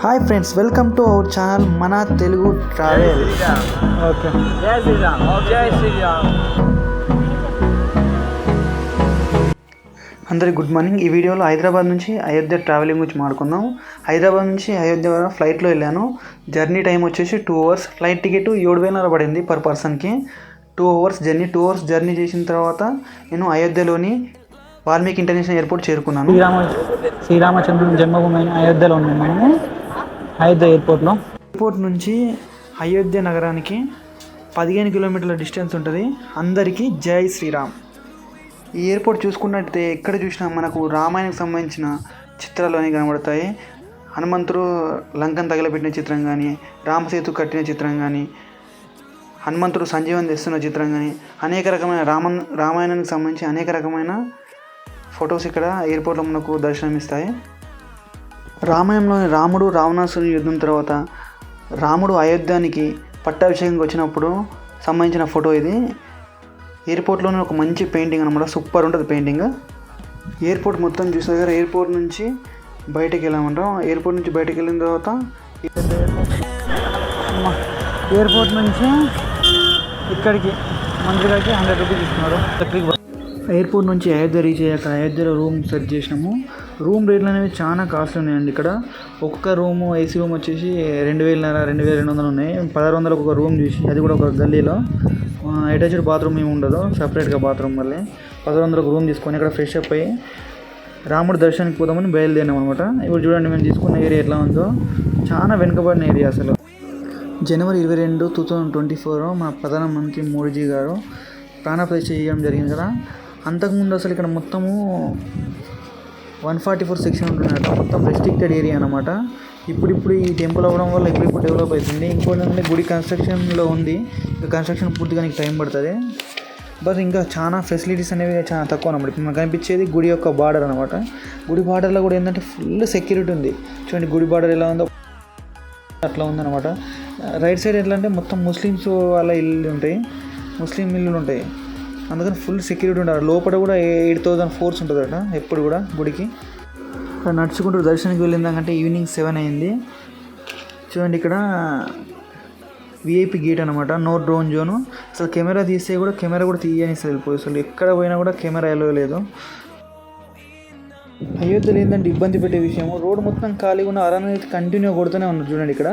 Hi friends welcome to our channel మన Telugu travel. Okay. జై శ్రీరామ్. జై శ్రీరామ్. అందరికి గుడ్ మార్నింగ్. ఈ వీడియోలో హైదరాబాద్ నుంచి అయోధ్య ట్రావెలింగ్ గురించి మాట్లాడుకుందాం. హైదరాబాద్ నుంచి అయోధ్య వరకు ఫ్లైట్లో వెళ్ళాను. జర్నీ టైం వచ్చేసి టూ అవర్స్. ఫ్లైట్ టికెట్ ఏడు వేలన్నర పడింది పర్ పర్సన్కి. Two hours journey two hours journey చేసిన తర్వాత నేను అయోధ్యలోని వాల్మీకి ఇంటర్నేషనల్ ఎయిర్పోర్ట్ చేరుకున్నాను. శ్రీరామ శ్రీరామచంద్రుని జన్మభూమి అయిన అయోధ్యలో ఉన్నాం మేము. అయోధ్య ఎయిర్పోర్ట్లో ఎయిర్పోర్ట్ నుంచి అయోధ్య నగరానికి పదిహేను కిలోమీటర్ల డిస్టెన్స్ ఉంటుంది. అందరికీ జై శ్రీరామ్. ఈ ఎయిర్పోర్ట్ చూసుకున్నట్టయితే ఎక్కడ చూసినా మనకు రామాయణకు సంబంధించిన చిత్రాలు అనేవి కనబడతాయి. హనుమంతుడు లంకను తగలబెట్టిన చిత్రం కానీ రామసేతు కట్టిన చిత్రం కానీ హనుమంతుడు సంజీవన్ తెస్తున్న చిత్రం కానీ అనేక రకమైన రామన్ రామాయణానికి సంబంధించి అనేక రకమైన ఫొటోస్ ఇక్కడ ఎయిర్పోర్ట్లో మనకు దర్శనమిస్తాయి. రామాయణంలోని రాముడు రావణాసుని యుద్ధం తర్వాత రాముడు అయోధ్యానికి పట్టాభిషేకంకి వచ్చినప్పుడు సంబంధించిన ఫోటో ఇది. ఎయిర్పోర్ట్లోనే ఒక మంచి పెయింటింగ్ అనమాట సూపర్ ఉంటుంది పెయింటింగ్. ఎయిర్పోర్ట్ మొత్తం చూసిన దగ్గర ఎయిర్పోర్ట్ నుంచి బయటకు వెళ్ళామంటాం. ఎయిర్పోర్ట్ నుంచి బయటకు వెళ్ళిన తర్వాత ఎయిర్పోర్ట్ నుంచి ఇక్కడికి మందిరాకి హండ్రెడ్ రూపీస్ ఇస్తున్నారు. ఎయిర్పోర్ట్ నుంచి అయోధ్య రీచ్ అయ్యాక అయోధ్యలో రూమ్ సెర్చ్ చేసినాము. రూమ్ రేట్లు అనేవి చాలా కాస్ట్లీ ఉన్నాయండి ఇక్కడ. ఒక్కొక్క రూమ్ ఏసీ రూమ్ వచ్చేసి రెండు వేలన్నర రెండు వేల రెండు వందలు ఉన్నాయి. పదహారు వందలు ఒక రూమ్ చూసి అది కూడా ఒక గల్లీలో. అటాచ్డ్ బాత్రూమ్ ఏమి ఉండదు సపరేట్గా బాత్రూమ్ మళ్ళీ. పదహారు ఒక రూమ్ తీసుకొని ఇక్కడ ఫ్రెష్ అప్ అయ్యి రాముడి దర్శనానికి పోదామని బయలుదేరినాం అనమాట ఇప్పుడు చూడండి మేము తీసుకున్న ఏరియా ఎట్లా ఉందో. చాలా వెనుకబడిన ఏరియా అసలు. జనవరి ఇరవై రెండు టూ థౌజండ్ ట్వంటీ ఫోర్ మన ప్రధానమంత్రి మోడీజీ గారు ప్రాణప్రతిష్ఠ చేయడం జరిగింది కదా. అంతకుముందు అసలు ఇక్కడ మొత్తము వన్ ఫార్టీ ఫోర్ సెక్షన్ ఉంటున్నట్టు మొత్తం రెస్ట్రిక్టెడ్ ఏరియా అనమాట ఇప్పుడు ఇప్పుడు ఈ టెంపుల్ అవ్వడం వల్ల ఇప్పుడు ఇప్పుడు డెవలప్ అవుతుంది ఇంకోటి ఏంటంటే గుడి కన్స్ట్రక్షన్లో ఉంది. ఇంకా కన్స్ట్రక్షన్ పూర్తిగా నీకు టైం పడుతుంది. బట్ ఇంకా చాలా ఫెసిలిటీస్ అనేవి చాలా తక్కువ అనమాట ఇప్పుడు మనకు కనిపించేది గుడి యొక్క బార్డర్ అనమాట గుడి బార్డర్లో కూడా ఏంటంటే ఫుల్ సెక్యూరిటీ ఉంది. చూడండి గుడి బార్డర్ ఎలా ఉందో. అట్లా ఉందన్నమాట. రైట్ సైడ్ ఎట్లా అంటే మొత్తం ముస్లిమ్స్ వాళ్ళ ఇల్లు ఉంటాయి. ముస్లిం ఇల్లులు ఉంటాయి. అందుకని ఫుల్ సెక్యూరిటీ ఉంటారు లోపల కూడా ఎయిట్ థౌజండ్ ఫోర్స్ ఉంటుందట ఎప్పుడు కూడా గుడికి. ఇక్కడ నడుచుకుంటూ దర్శనానికి వెళ్ళిందాకంటే ఈవినింగ్ సెవెన్ అయింది. చూడండి ఇక్కడ విఐపి గేట్ అనమాట నో డ్రోన్ జోను అసలు కెమెరా తీస్తే కూడా కెమెరా కూడా తీయని వెళ్ళిపోయి అసలు ఎక్కడ పోయినా కూడా కెమెరా ఎలో లేదు. అయోధ్యలో ఏంటంటే ఇబ్బంది పెట్టే విషయం రోడ్ మొత్తం ఖాళీగా ఉన్న అరణ్య కంటిన్యూ కొడుతూనే ఉన్నారు చూడండి ఇక్కడ.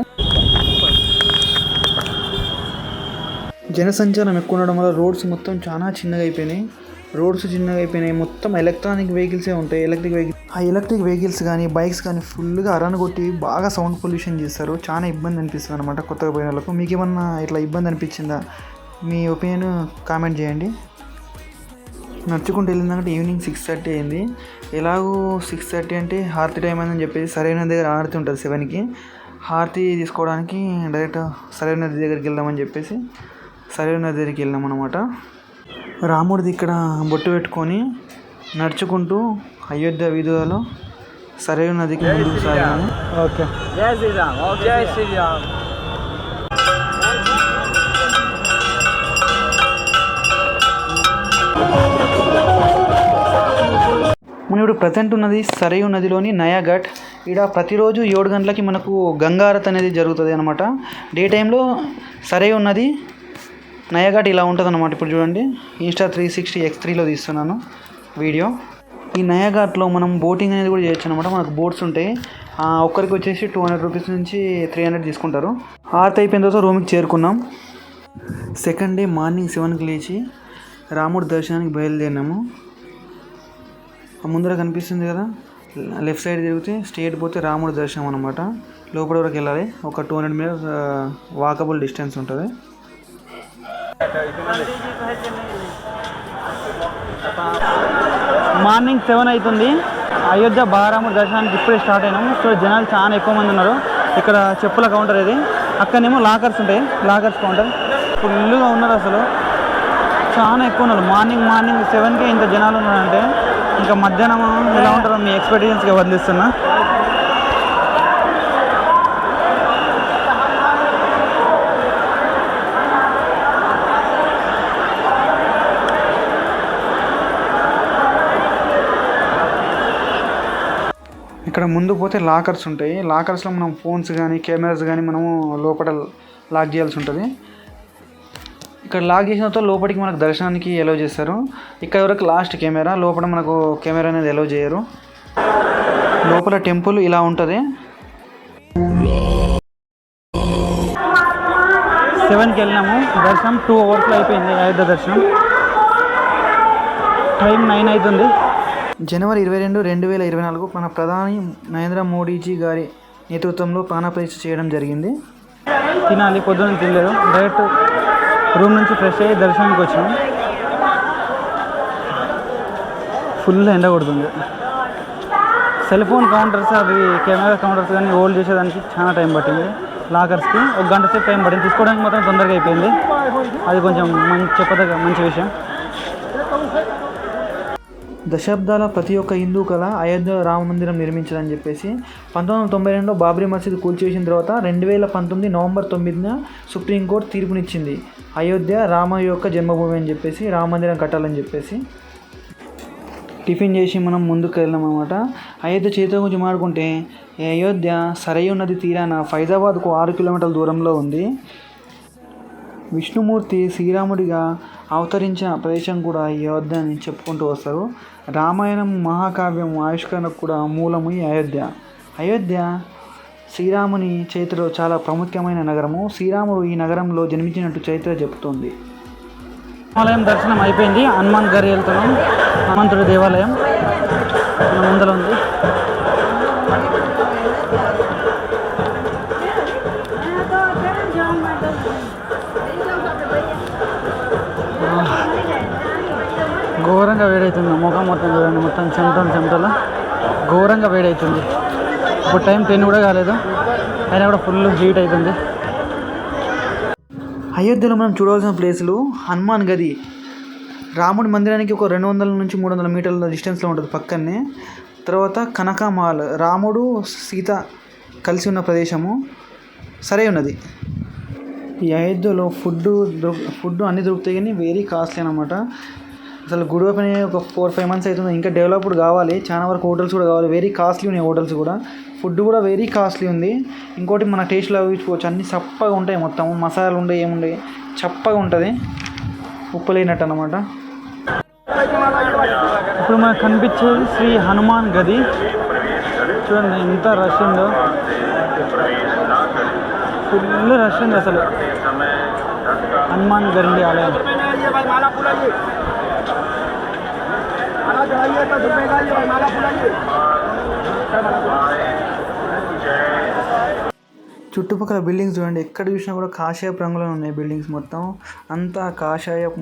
జనసంచారం ఎక్కువ ఉండడం వల్ల రోడ్స్ మొత్తం చాలా చిన్నగా అయిపోయినాయి రోడ్స్ చిన్నగా అయిపోయినాయి మొత్తం ఎలక్ట్రానిక్ వెహికల్సే ఉంటాయి. ఎలక్ట్రిక్ వెహికల్ ఆ ఎలక్ట్రిక్ వెహికల్స్ కానీ బైక్స్ కానీ ఫుల్గా అరణ కొట్టి బాగా సౌండ్ పొల్యూషన్ చేస్తారు. చాలా ఇబ్బంది అనిపిస్తుంది అనమాట కొత్తగా పోయిన వాళ్ళకు. మీకు ఏమన్నా ఇట్లా ఇబ్బంది అనిపించిందా? మీ ఒపీనియన్ కామెంట్ చేయండి. నడుచుకుంటూ వెళ్ళిందంటే ఈవినింగ్ సిక్స్ థర్టీ అయింది. ఎలాగో సిక్స్ థర్టీ అంటే హారతి టైం అని చెప్పేసి సరైన దగ్గర హారతి ఉంటుంది సెవెన్కి హారతి తీసుకోవడానికి డైరెక్ట్ సరైన దగ్గరికి వెళ్దామని చెప్పేసి సరైన నది దగ్గరికి వెళ్ళాం అనమాట రాముడిది ఇక్కడ బొట్టు పెట్టుకొని నడుచుకుంటూ అయోధ్య వీధులలో సరైన నదికి ముందుకు సాగాము. ఓకే. జై శ్రీరామ్. జై శ్రీరామ్. మనం ఇప్పుడు ప్రజెంట్ ఉన్నది సరయు నదిలోని నయాఘట్. ఇక్కడ ప్రతిరోజు ఏడు గంటలకి మనకు గంగారత్ అనేది జరుగుతుంది అనమాట డే టైంలో సరయు నది నయాఘాట్ ఇలా ఉంటుంది అనమాట ఇప్పుడు చూడండి. ఇన్స్టా త్రీ సిక్స్టీ ఎక్స్ త్రీలో తీస్తున్నాను వీడియో. ఈ నయాఘాట్లో మనం బోటింగ్ అనేది కూడా చేయొచ్చు అనమాట మనకు బోట్స్ ఉంటాయి. ఒక్కరికి వచ్చేసి టూ హండ్రెడ్ రూపీస్ నుంచి త్రీ హండ్రెడ్ తీసుకుంటారు. ఆర్త్ అయిపోయిన తర్వాత రూమ్కి చేరుకున్నాం. సెకండ్ డే మార్నింగ్ సెవెన్కి లేచి రాముడి దర్శనానికి బయలుదేరినాము. ఆ ముందర కనిపిస్తుంది కదా? లెఫ్ట్ సైడ్ తిరిగితే స్ట్రేట్ పోతే రాముడి దర్శనం అనమాట లోపల వరకు వెళ్ళాలి. ఒక two hundred metres walkable distance ఉంటుంది. మార్నింగ్ సెవెన్ అవుతుంది. అయోధ్య బాలరాముడి దర్శనానికి ఇప్పుడే స్టార్ట్ అయినాము. సో జనాలు చాలా ఎక్కువ మంది ఉన్నారు. ఇక్కడ చెప్పుల కౌంటర్ ఇది. అక్కడనేమో లాకర్స్ ఉంటాయి. Lockers counter. ఫుల్గా ఉన్నారు అసలు. చాలా ఎక్కువ ఉన్నారు. మార్నింగ్ మార్నింగ్ సెవెన్కే ఇంత జనాలు ఉన్నారంటే ఇంకా మధ్యాహ్నం ఎలా ఉంటారో మీ ఎక్స్పెక్టేషన్స్గా వదిలిస్తున్నా ఇక్కడ ముందు పోతే లాకర్స్ ఉంటాయి. లాకర్స్లో మనం ఫోన్స్ కానీ కెమెరాస్ కానీ మనము లోపల లాక్ చేయాల్సి ఉంటుంది. ఇక్కడ లాక్ చేసిన తర్వాత లోపలికి మనకు దర్శనానికి ఎలో చేస్తారు. ఇక్కడ వరకు లాస్ట్ కెమెరా లోపల మనకు కెమెరా అనేది ఎలో చేయరు. లోపల టెంపుల్ ఇలా ఉంటుంది. సెవెన్కి వెళ్ళినాము. దర్శనం టూ అవర్స్లో అయిపోయింది. అయోధ్య దర్శనం. టైం నైన్ అవుతుంది. జనవరి ఇరవై రెండు రెండు వేల ఇరవై నాలుగు మన ప్రధాని నరేంద్ర మోడీజీ గారి నేతృత్వంలో ప్రాణప్రతిష్ఠ చేయడం జరిగింది. తినాలి పొద్దున్న తినలేదు. డైరెక్ట్ రూమ్ నుంచి ఫ్రెష్ అయ్యి దర్శనానికి వచ్చాం ఫుల్ ఎండ కొడుతుంది. సెల్ ఫోన్ కౌంటర్స్ అవి కెమెరా కౌంటర్స్ కానీ హోల్డ్ చేసేదానికి చాలా టైం పట్టింది. లాకర్స్కి ఒక గంట సేపు టైం పట్టింది. తీసుకోవడానికి మాత్రం తొందరగా అయిపోయింది. అది కొంచెం మంచి చెప్పదగ్గ మంచి విషయం. దశాబ్దాల ప్రతి ఒక్క హిందూ కళ అయోధ్య రామ మందిరం నిర్మించాలని చెప్పేసి పంతొమ్మిది వందల తొంభై రెండులో బాబ్రీ మసీద్ కూల్చివేసిన తర్వాత రెండు వేల పంతొమ్మిది నవంబర్ తొమ్మిదిన సుప్రీంకోర్టు తీర్పునిచ్చింది. అయోధ్య రామ యొక్క జన్మభూమి అని చెప్పేసి రామ మందిరం కట్టాలని చెప్పేసి. టిఫిన్ చేసి మనం ముందుకు వెళ్ళాం అనమాట అయోధ్య చరిత్ర గురించి మాట్లాడుకుంటే అయోధ్య సరయు నది తీరాన ఫైజాబాద్కు ఆరు కిలోమీటర్ల దూరంలో ఉంది. విష్ణుమూర్తి శ్రీరాముడిగా అవతరించిన ప్రదేశం కూడా ఈ అయోధ్య అని చెప్పుకుంటూ వస్తారు. రామాయణం మహాకావ్యం ఆవిష్కరణకు కూడా మూలము ఈ అయోధ్య. అయోధ్య శ్రీరాముని చరిత్రలో చాలా ప్రాముఖ్యమైన నగరము. శ్రీరాముడు ఈ నగరంలో జన్మించినట్టు చరిత్ర చెబుతోంది. దేవాలయం దర్శనం అయిపోయింది. హనుమాన్ గారి వెళ్తున్నాం. హనుమంతుడి దేవాలయం. ముందర ఉంది. ఘోరంగా వేడవుతుంది ముఖం మొత్తం చూడండి మొత్తం చెమటలు చెమటలు. ఘోరంగా వేడవుతుంది ఇప్పుడు టైం టెన్ కూడా కాలేదు. అయినా కూడా ఫుల్ హీట్ అవుతుంది అయోధ్యలో మనం చూడవలసిన ప్లేసులు హనుమాన్ గది. రాముడి మందిరానికి ఒక రెండు వందల నుంచి మూడు వందల మీటర్ల డిస్టెన్స్లో ఉంటుంది పక్కనే. తర్వాత కనకమాల్ రాముడు సీత కలిసి ఉన్న ప్రదేశము. సరే ఉన్నది. ఈ అయోధ్యలో ఫుడ్ దొరు ఫుడ్ అన్నీ దొరుకుతాయి కానీ వెరీ కాస్ట్లీ అనమాట అసలు గుడి ఓపెన్ అయ్యి ఒక ఫోర్ ఫైవ్ మంత్స్ అవుతుంది. ఇంకా డెవలప్డ్ కావాలి. చాలా వరకు హోటల్స్ కూడా కావాలి. వెరీ కాస్ట్లీ ఉన్నాయి హోటల్స్ కూడా. ఫుడ్ కూడా వెరీ కాస్ట్లీ ఉంది. ఇంకోటి మన టేస్ట్లో చూసుకోవచ్చు. అన్ని చప్పగా ఉంటాయి మొత్తం. మసాలాలు ఉండే ఏముండే చప్పగా ఉంటుంది. ఉప్పు లేనట్టు అనమాట ఇప్పుడు మనకు కనిపించేది శ్రీ హనుమాన్ గది. చూడండి ఎంత రష్ ఉందో. ఫుల్ రష్ ఉంది అసలు. హనుమాన్ గండి ఆలయం. చుట్టుపక్కల బిల్డింగ్స్ చూడండి ఎక్కడ చూసినా కూడా కాషాయపు రంగులో ఉన్నాయి బిల్డింగ్స్ మొత్తం. అంతా కాషాయపు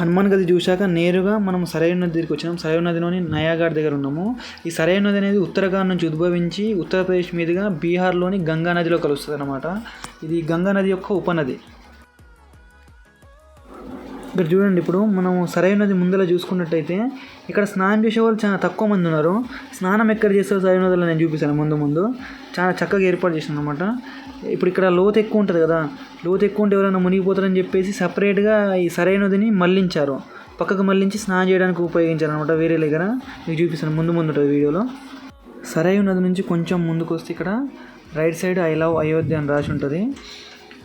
హనుమాన్ గది చూశాక నేరుగా మనం సరైన నది దగ్గరికి వచ్చినాం సరైన నదిలోని నయాగాడ్ దగ్గర ఉన్నాము. ఈ సరైన నది అనేది ఉత్తరాఖండ్ నుంచి ఉద్భవించి ఉత్తరప్రదేశ్ మీదుగా బీహార్లోని గంగా నదిలో కలుస్తుంది అనమాట ఇది గంగా నది యొక్క ఉపనది. ఇక్కడ చూడండి ఇప్పుడు మనం సరైనది ముందర చూసుకున్నట్టయితే ఇక్కడ స్నానం చేసే వాళ్ళు చాలా తక్కువ మంది ఉన్నారు. స్నానం ఎక్కడ చేస్తారో సరైనదిలో నేను చూపిస్తాను ముందు ముందు. చాలా చక్కగా ఏర్పాటు చేసాను అనమాట ఇప్పుడు ఇక్కడ లోతు ఎక్కువ ఉంటుంది కదా లోతు ఎక్కువ ఉంటే ఎవరైనా మునిగిపోతారని చెప్పేసి సపరేట్గా ఈ సరైనదిని మళ్ళించారు పక్కకు మళ్ళించి స్నానం చేయడానికి ఉపయోగించారు అనమాట వేరే దగ్గర. మీకు చూపిస్తాను ముందు ముందు వీడియోలో. సరైన నది నుంచి కొంచెం ముందుకు వస్తే ఇక్కడ right side I love Ayodhya అని రాసి ఉంటుంది.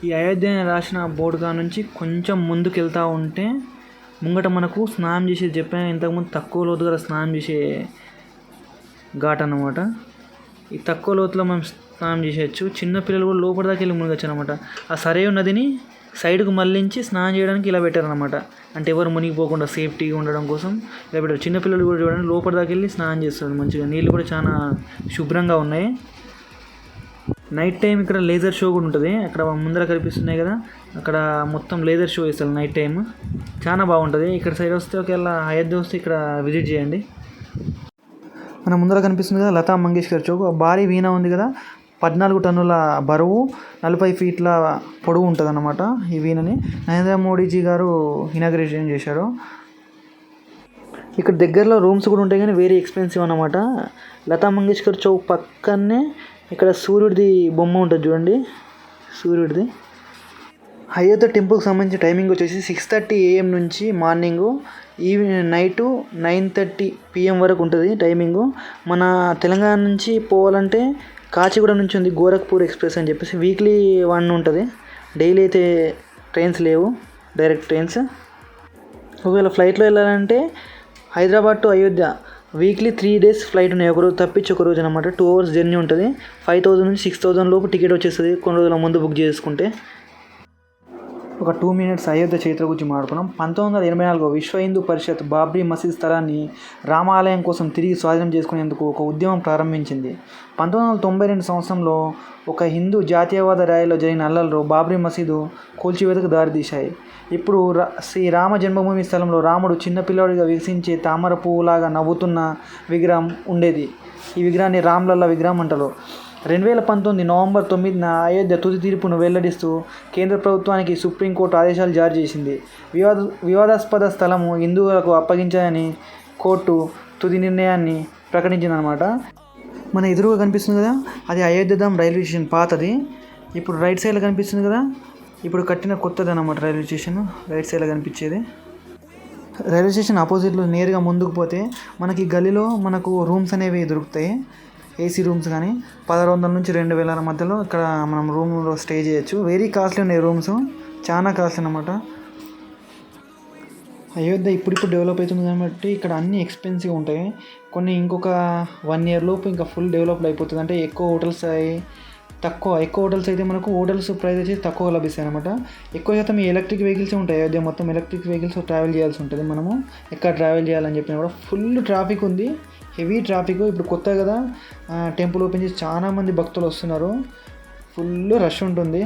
ఈ అయోధ్య రాసిన బోర్డుగా నుంచి కొంచెం ముందుకు వెళ్తూ ఉంటే ముంగట మనకు స్నానం చేసేది చెప్పాను ఇంతకుముందు తక్కువ లోతు గల స్నానం చేసే ఘాట్ అనమాట ఈ తక్కువ లోతులో మనం స్నానం చేసేయచ్చు. చిన్నపిల్లలు కూడా లోపల దాకా వెళ్ళి మునగచ్చు అనమాట ఆ సరైన నదిని సైడ్కు మళ్ళించి స్నానం చేయడానికి ఇలా పెట్టారనమాట అంటే ఎవరు మునిగిపోకుండా సేఫ్టీగా ఉండడం కోసం ఇలా పెట్టారు. చిన్నపిల్లలు కూడా చూడండి లోపల దాకా వెళ్ళి స్నానం చేస్తారు మంచిగా. నీళ్ళు కూడా చాలా శుభ్రంగా ఉన్నాయి. నైట్ టైం ఇక్కడ లేజర్ షో కూడా ఉంటుంది. అక్కడ ముందర కనిపిస్తున్నాయి కదా. అక్కడ మొత్తం లేజర్ షో ఇస్తారు నైట్ టైం చాలా బాగుంటుంది. ఇక్కడ సైడ్ వస్తే ఒకవేళ అయోధ్య వస్తే ఇక్కడ విజిట్ చేయండి. మన ముందర కనిపిస్తుంది కదా లతా మంగేష్కర్ చౌక్. భారీ వీణ ఉంది కదా. పద్నాలుగు టన్నుల బరువు నలభై ఫీట్ల పొడవు ఉంటుంది అన్నమాట ఈ వీణని. నరేంద్ర మోడీజీ గారు ఇనాగ్రేషన్ చేశారు. ఇక్కడ దగ్గరలో రూమ్స్ కూడా ఉంటాయి కానీ వెరీ ఎక్స్పెన్సివ్ అన్నమాట. లతా మంగేష్కర్ చౌక్ పక్కనే ఇక్కడ సూర్యుడిది బొమ్మ ఉంటుంది చూడండి. సూర్యుడిది. అయోధ్య టెంపుల్కి సంబంధించిన టైమింగ్ వచ్చేసి సిక్స్ థర్టీ ఏఎం నుంచి morning evening night nine thirty PM వరకు ఉంటుంది టైమింగు. మన తెలంగాణ నుంచి పోవాలంటే కాచిగూడ నుంచి ఉంది గోరఖ్పూర్ ఎక్స్ప్రెస్ అని చెప్పేసి వీక్లీ వన్ ఉంటుంది. డైలీ అయితే ట్రైన్స్ లేవు డైరెక్ట్ ట్రైన్స్. ఒకవేళ ఫ్లైట్లో వెళ్ళాలంటే Hyderabad to Ayodhya weekly three days flight ఉన్నాయి. ఒకరోజు తప్పించి ఒక రోజు అనమాట టూ అవర్స్ జర్నీ ఉంటుంది. ఫైవ్ థౌసండ్ నుంచి సిక్స్ థౌసండ్ లోపు టికెట్ వచ్చేస్తుంది. కొన్ని రోజుల ముందు బుక్ చేసుకుంటే. ఒక టూ మినిట్స్ అయోధ్య చరిత్ర గురించి మాట్లాడుకున్నాం పంతొమ్మిది వందల ఎనభై నాలుగు విశ్వ హిందూ పరిషత్ బాబ్రీ మసీద్ స్థలాన్ని రామాలయం కోసం తిరిగి స్వాధీనం చేసుకునేందుకు ఒక ఉద్యమం ప్రారంభించింది. పంతొమ్మిది వందల తొంభై రెండు సంవత్సరంలో ఒక హిందూ జాతీయవాద ర్యాలీలో జరిగిన అల్లల్లో బాబ్రీ మసీదు కూల్చివేతకు దారితీశాయి. ఇప్పుడు రా శ్రీ రామ జన్మభూమి స్థలంలో రాముడు చిన్నపిల్లవాడిగా వికసించే తామర పువ్వులాగా నవ్వుతున్న విగ్రహం ఉండేది. ఈ విగ్రహాన్ని రామ్లల్ల విగ్రహం అంటారు. రెండు వేల పంతొమ్మిది నవంబర్ తొమ్మిదిన అయోధ్య తుది తీర్పును వెల్లడిస్తూ కేంద్ర ప్రభుత్వానికి సుప్రీంకోర్టు ఆదేశాలు జారీ చేసింది. వివాద వివాదాస్పద స్థలము హిందువులకు అప్పగించాలని కోర్టు తుది నిర్ణయాన్ని ప్రకటించిందనమాట మన ఎదురుగా కనిపిస్తుంది కదా? అది అయోధ్యధామ్ రైల్వే స్టేషన్ పాతది. ఇప్పుడు రైట్ సైడ్లో కనిపిస్తుంది కదా? ఇప్పుడు కట్టిన కొత్తది అనమాట రైల్వే స్టేషన్. రైట్ సైడ్లో కనిపించేది. రైల్వే స్టేషన్ ఆపోజిట్లో నేరుగా ముందుకు పోతే మనకి గల్లీలో మనకు రూమ్స్ అనేవి దొరుకుతాయి. ఏసీ రూమ్స్ కానీ పదహారు వందల నుంచి రెండు వేల మధ్యలో ఇక్కడ మనం రూమ్లో స్టే చేయొచ్చు. వెరీ కాస్ట్లీ ఉన్నాయి రూమ్స్. చాలా కాస్ట్లీ అనమాట అయోధ్య ఇప్పుడిప్పుడు డెవలప్ అవుతుంది కాబట్టి ఇక్కడ అన్ని ఎక్స్పెన్సివ్ ఉంటాయి. కొన్ని ఇంకొక వన్ ఇయర్ లోపు ఇంకా ఫుల్ డెవలప్ అయిపోతుంది. అంటే ఎక్కువ హోటల్స్ అయ్యి తక్కువ ఎక్కువ హోటల్స్ అయితే మనకు హోటల్స్ ప్రైస్ వచ్చేసి తక్కువ లభిస్తాయి అనమాట ఎక్కువ శాతం ఈ ఎలక్ట్రిక్ వెహికల్స్ ఉంటాయి. అయోధ్య మొత్తం ఎలక్ట్రిక్ వెహికల్స్ ట్రావెల్ చేయాల్సి ఉంటుంది. మనము ఎక్కడ ట్రావెల్ చేయాలని చెప్పినా కూడా ఫుల్ ట్రాఫిక్ ఉంది. హెవీ ట్రాఫిక్ ఇప్పుడు కొత్త కదా టెంపుల్ ఓపెన్ చేసి చాలా మంది భక్తులు వస్తున్నారు. ఫుల్ రష్ ఉంటుంది.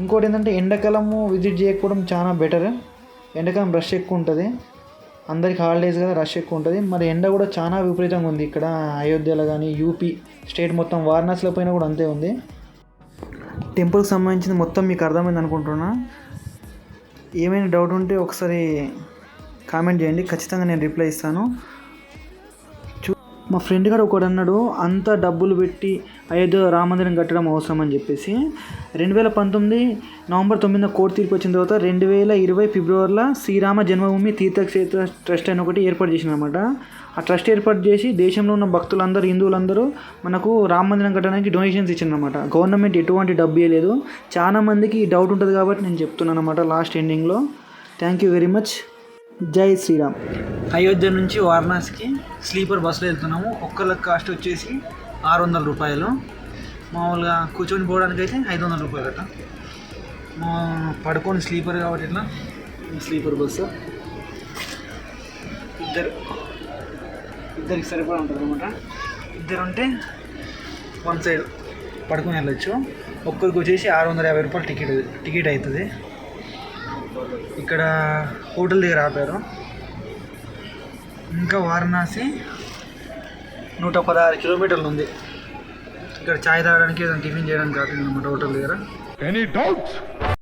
ఇంకోటి ఏంటంటే ఎండాకాలము విజిట్ చేయకపోవడం చాలా బెటర్ ఎండాకాలం రష్ ఎక్కువ ఉంటుంది. అందరికి హాలిడేస్ కదా రష్ ఎక్కువ ఉంటుంది. మరి ఎండ కూడా చాలా విపరీతంగా ఉంది. ఇక్కడ అయోధ్యలో కానీ యూపీ స్టేట్ మొత్తం వారణాసిలో పైన కూడా అంతే ఉంది. టెంపుల్కి సంబంధించింది మొత్తం మీకు అర్థమైంది అనుకుంటున్నా. ఏమైనా డౌట్ ఉంటే ఒకసారి కామెంట్ చేయండి. ఖచ్చితంగా నేను రిప్లై ఇస్తాను. చూ మా ఫ్రెండ్ గారు ఒకడు అన్నాడు అంత డబ్బులు పెట్టి అయోధ్య రామందిరం కట్టడం అవసరం అని చెప్పేసి. రెండు వేల పంతొమ్మిది నవంబర్ తొమ్మిదిన కోర్టు తీర్పు వచ్చిన తర్వాత రెండు వేల ఇరవై ఫిబ్రవరిలో శ్రీరామ జన్మభూమి తీర్థక్షేత్ర ట్రస్ట్ అని ఒకటి ఏర్పాటు చేసిన అనమాట ఆ ట్రస్ట్ ఏర్పాటు చేసి దేశంలో ఉన్న భక్తులందరూ హిందువులందరూ మనకు రామ మందిరం కట్టడానికి డొనేషన్స్ ఇచ్చిందనమాట గవర్నమెంట్ ఎటువంటి డబ్బు ఇవ్వలేదు చాలా మందికి డౌట్ ఉంటుంది కాబట్టి నేను చెప్తున్నాను అనమాట లాస్ట్ ఎండింగ్లో థ్యాంక్ యూ వెరీ మచ్ జై శ్రీరామ్. అయోధ్య నుంచి వారణాసికి స్లీపర్ బస్సులో వెళ్తున్నాము. ఒక్కళ్ళకి కాస్ట్ వచ్చేసి ఆరు వందల రూపాయలు. మామూలుగా కూర్చొని పోవడానికి అయితే ఐదు వందల రూపాయలు అట మా పడుకొని స్లీపర్ కాబట్టి ఇట్లా స్లీపర్ బస్సు? ఇద్దరు. ఇద్దరికి సరిపడా ఉంటుంది అనమాట ఇద్దరు ఉంటే వన్ సైడ్ పడుకొని వెళ్ళొచ్చు. ఒక్కరికి వచ్చేసి ఆరు వందల యాభై రూపాయలు టికెట్ టికెట్ అవుతుంది ఇక్కడ హోటల్ దగ్గర ఆపారు. ఇంకా వారణాసి నూట పదహారు కిలోమీటర్లు ఉంది. ఇక్కడ చాయ్ తాగడానికి ఏదైనా టిఫిన్ చేయడానికి కాదు అనమాట హోటల్ దగ్గర. Any doubts